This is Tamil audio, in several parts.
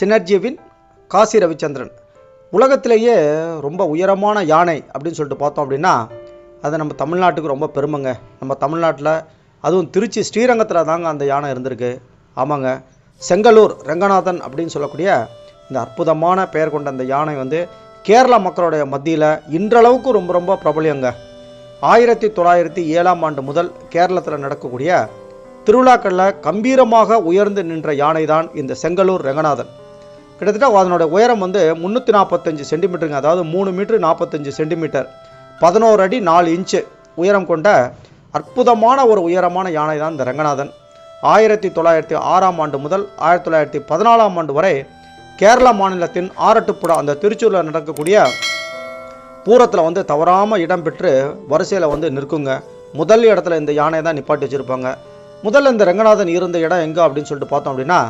சினர்ஜியவின் காசி ரவிச்சந்திரன். உலகத்திலேயே ரொம்ப உயரமான யானை அப்படின்னு சொல்லிட்டு பார்த்தோம் அப்படின்னா அது நம்ம தமிழ்நாட்டுக்கு ரொம்ப பெருமைங்க. நம்ம தமிழ்நாட்டில் அதுவும் திருச்சி ஸ்ரீரங்கத்தில் தாங்க அந்த யானை இருந்திருக்கு. ஆமாங்க. செங்கலூர் ரங்கநாதன் அப்படின்னு சொல்லக்கூடிய இந்த அற்புதமான பெயர் கொண்ட அந்த யானை வந்து கேரள மக்களுடைய மத்தியில் இன்றளவுக்கு ரொம்ப ரொம்ப பிரபலியங்க. ஆயிரத்தி தொள்ளாயிரத்தி ஏழாம் ஆண்டு முதல் கேரளத்தில் நடக்கக்கூடிய திருவிழாக்களில் கம்பீரமாக உயர்ந்து நின்ற யானை தான் இந்த செங்கலூர் ரங்கநாதன். கிட்டத்தட்ட அதனோட உயரம் வந்து முந்நூற்றி நாற்பத்தஞ்சு சென்டிமீட்டருங்க. அதாவது மூணு மீட்ரு நாற்பத்தஞ்சு சென்டிமீட்டர். பதினோரு அடி நாலு இன்ச்சு உயரம் கொண்ட அற்புதமான ஒரு உயரமான யானை தான் இந்த ரங்கநாதன். ஆயிரத்தி தொள்ளாயிரத்தி ஆறாம் ஆண்டு முதல் ஆயிரத்தி தொள்ளாயிரத்தி பதினாலாம் ஆண்டு வரை கேரள மாநிலத்தின் ஆரட்டுப்புழா அந்த திருச்சூரில் நடக்கக்கூடிய பூரத்தில் வந்து தவறாமல் இடம்பெற்று வரிசையில் வந்து நிற்குங்க. முதல் இடத்துல இந்த யானையை தான் நிப்பாட்டி வச்சுருப்பாங்க. முதல்ல இந்த ரங்கநாதன் இருந்த இடம் எங்கே அப்படின்னு சொல்லிட்டு பார்த்தோம் அப்படின்னா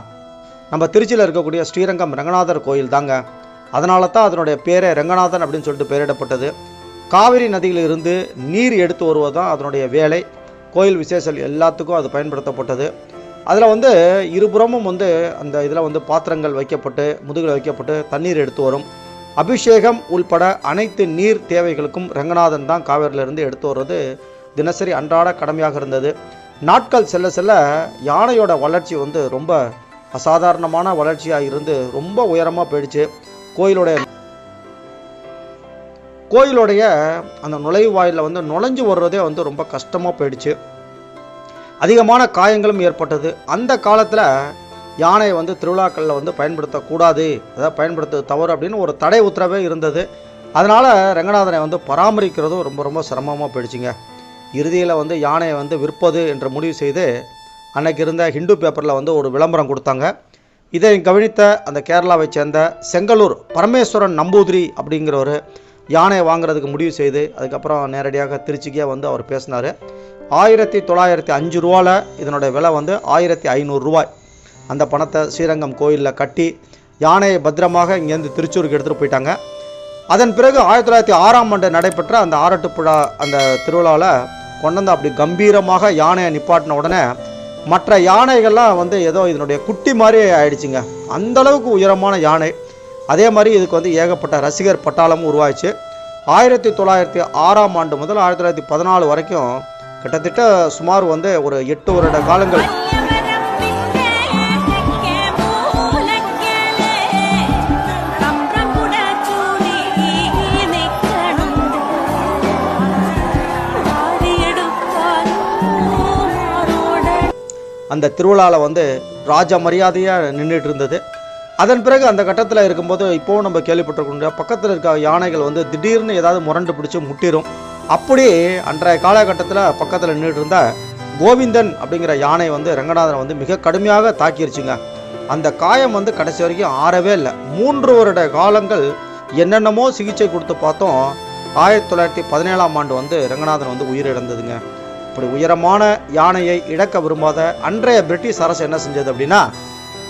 நம்ம திருச்சியில் இருக்கக்கூடிய ஸ்ரீரங்கம் ரங்கநாதர் கோயில் தாங்க. அதனால தான் அதனுடைய பேரே ரங்கநாதன் அப்படின்னு சொல்லிட்டு பெயரிடப்பட்டது. காவிரி நதியில் இருந்து நீர் எடுத்து வருவது தான் அதனுடைய வேலை. கோயில் விசேஷம் எல்லாத்துக்கும் அது பயன்படுத்தப்பட்டது. அதில் வந்து இருபுறமும் வந்து அந்த இதில் வந்து பாத்திரங்கள் வைக்கப்பட்டு முதுகில் வைக்கப்பட்டு தண்ணீர் எடுத்து வரும். அபிஷேகம் உள்பட அனைத்து நீர் தேவைகளுக்கும் ரங்கநாதன் தான் காவேரியிலிருந்து எடுத்து வர்றது தினசரி அன்றாட கடமையாக இருந்தது. நாட்கள் செல்ல செல்ல யானையோட வளர்ச்சி வந்து ரொம்ப அசாதாரணமான வளர்ச்சியாக இருந்து ரொம்ப உயரமாக போயிடுச்சு. கோயிலுடைய கோயிலுடைய அந்த நுழைவாயிலில் வந்து நுழைஞ்சு வர்றதே வந்து ரொம்ப கஷ்டமாக போயிடுச்சு. அதிகமான காயங்களும் ஏற்பட்டது. அந்த காலத்தில் யானையை வந்து திருவிழாக்களில் வந்து பயன்படுத்தக்கூடாது. அதாவது பயன்படுத்த தவறு அப்படின்னு ஒரு தடை உத்தரவே இருந்தது. அதனால் ரங்கநாதனை வந்து பராமரிக்கிறதும் ரொம்ப ரொம்ப சிரமமாக போயிடுச்சுங்க. இறுதியில் வந்து யானையை வந்து விற்பது என்று முடிவு செய்து அன்னைக்கு இருந்த ஹிந்து பேப்பரில் வந்து ஒரு விளம்பரம் கொடுத்தாங்க. இதை கவனித்த அந்த கேரளாவை சேர்ந்த செங்கலூர் பரமேஸ்வரன் நம்பூதிரி அப்படிங்கிறவர் யானையை வாங்குறதுக்கு முடிவு செய்து அதுக்கப்புறம் நேரடியாக திருச்சிக்கே வந்து அவர் பேசினார். ஆயிரத்தி தொள்ளாயிரத்தி அஞ்சு ரூபாவில் இதனுடைய விலை வந்து ஆயிரத்தி ஐநூறு ரூபாய். அந்த பணத்தை ஸ்ரீரங்கம் கோயிலில் கட்டி யானையை பத்திரமாக இங்கேருந்து திருச்சூருக்கு எடுத்துகிட்டு போயிட்டாங்க. அதன் பிறகு ஆயிரத்தி தொள்ளாயிரத்தி ஆறாம் ஆண்டு நடைபெற்ற அந்த ஆரட்டுப்புழா அந்த திருவிழாவில் கொண்டாந்து அப்படி கம்பீரமாக யானையை நிப்பாட்டின உடனே மற்ற யானைகள்லாம் வந்து ஏதோ இதனுடைய குட்டி மாதிரி ஆயிடுச்சுங்க. அந்த அளவுக்கு உயரமான யானை. அதே மாதிரி இதுக்கு வந்து ஏகப்பட்ட ரசிகர் பட்டாளமும் உருவாச்சு ஆயிரத்தி தொள்ளாயிரத்தி ஆறாம் ஆண்டு முதல் ஆயிரத்தி தொள்ளாயிரத்தி பதினாலு வரைக்கும் கிட்டத்தட்ட சுமார் வந்து ஒரு எட்டு வருட காலங்கள் அந்த திருவிழாவில் வந்து ராஜ மரியாதையாக நின்றுட்டு இருந்தது அதன் பிறகு அந்த கட்டத்தில் இருக்கும்போது இப்போவும் நம்ம கேள்விப்பட்டிருக்கோம் பக்கத்தில் இருக்க யானைகள் வந்து திடீர்னு ஏதாவது முரண்டு பிடிச்சி முட்டிரும். அப்படி அன்றைய காலகட்டத்தில் பக்கத்தில் நின்றுட்டு இருந்த கோவிந்தன் அப்படிங்கிற யானை வந்து ரங்கநாதனை வந்து மிக கடுமையாக தாக்கிருச்சுங்க. அந்த காயம் வந்து கடைசி வரைக்கும் ஆறவே இல்லை. மூன்று வருட காலங்கள் என்னென்னமோ சிகிச்சை கொடுத்து பார்த்தோம். ஆயிரத்தி தொள்ளாயிரத்தி பதினேழாம் ஆண்டு வந்து ரங்கநாதன் வந்து உயிரிழந்ததுங்க. இப்படி உயரமான யானையை இழக்க விரும்பாத அன்றைய பிரிட்டிஷ் அரசு என்ன செஞ்சது அப்படின்னா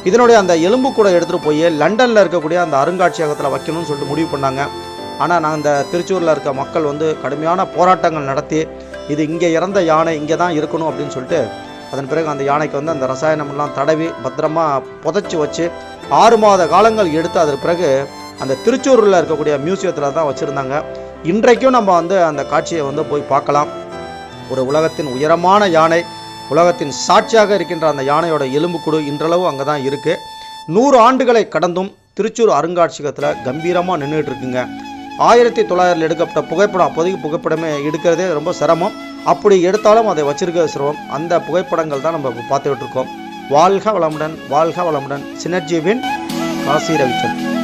இதனுடைய அந்த எலும்பு கூட எடுத்துகிட்டு போய் லண்டனில் இருக்கக்கூடிய அந்த அருங்காட்சியகத்தில் வைக்கணும்னு சொல்லிட்டு முடிவு பண்ணாங்க. ஆனால் நான் இந்த திருச்சூரில் இருக்க மக்கள் வந்து கடுமையான போராட்டங்கள் நடத்தி இது இங்கே இறந்த யானை இங்கே தான் இருக்கணும் அப்படின்னு சொல்லிட்டு அதன் பிறகு அந்த யானைக்கு வந்து அந்த ரசாயனமெல்லாம் தடவி பத்திரமா புதைச்சி வச்சு ஆறு மாத காலங்கள் எடுத்து அதற்கு பிறகு அந்த திருச்சூரில் இருக்கக்கூடிய மியூசியத்தில் தான் வச்சுருந்தாங்க. இன்றைக்கும் நம்ம வந்து அந்த காட்சியை வந்து போய் பார்க்கலாம். ஒரு உலகத்தின் உயரமான யானை உலகத்தின் சாட்சியாக இருக்கின்ற அந்த யானையோட எலும்புக்கூடு இன்றளவு அங்கே தான் இருக்குது நூறு ஆண்டுகளை கடந்தும் திருச்சூர் அருங்காட்சியகத்தில் கம்பீரமாக நின்றுட்டு இருக்குங்க. ஆயிரத்தி தொள்ளாயிரத்தில் எடுக்கப்பட்ட புகைப்படம் அப்போதைக்கு புகைப்படமே எடுக்கிறதே ரொம்ப சிரமம். அப்படி எடுத்தாலும் அதை வச்சிருக்கிறது சிரமம். அந்த புகைப்படங்கள் தான் நம்ம பார்த்துக்கிட்டு இருக்கோம். வாழ்க வளமுடன் வாழ்க வளமுடன். சினர்ஜீவின் காசி ரவிச்சந்திரன்.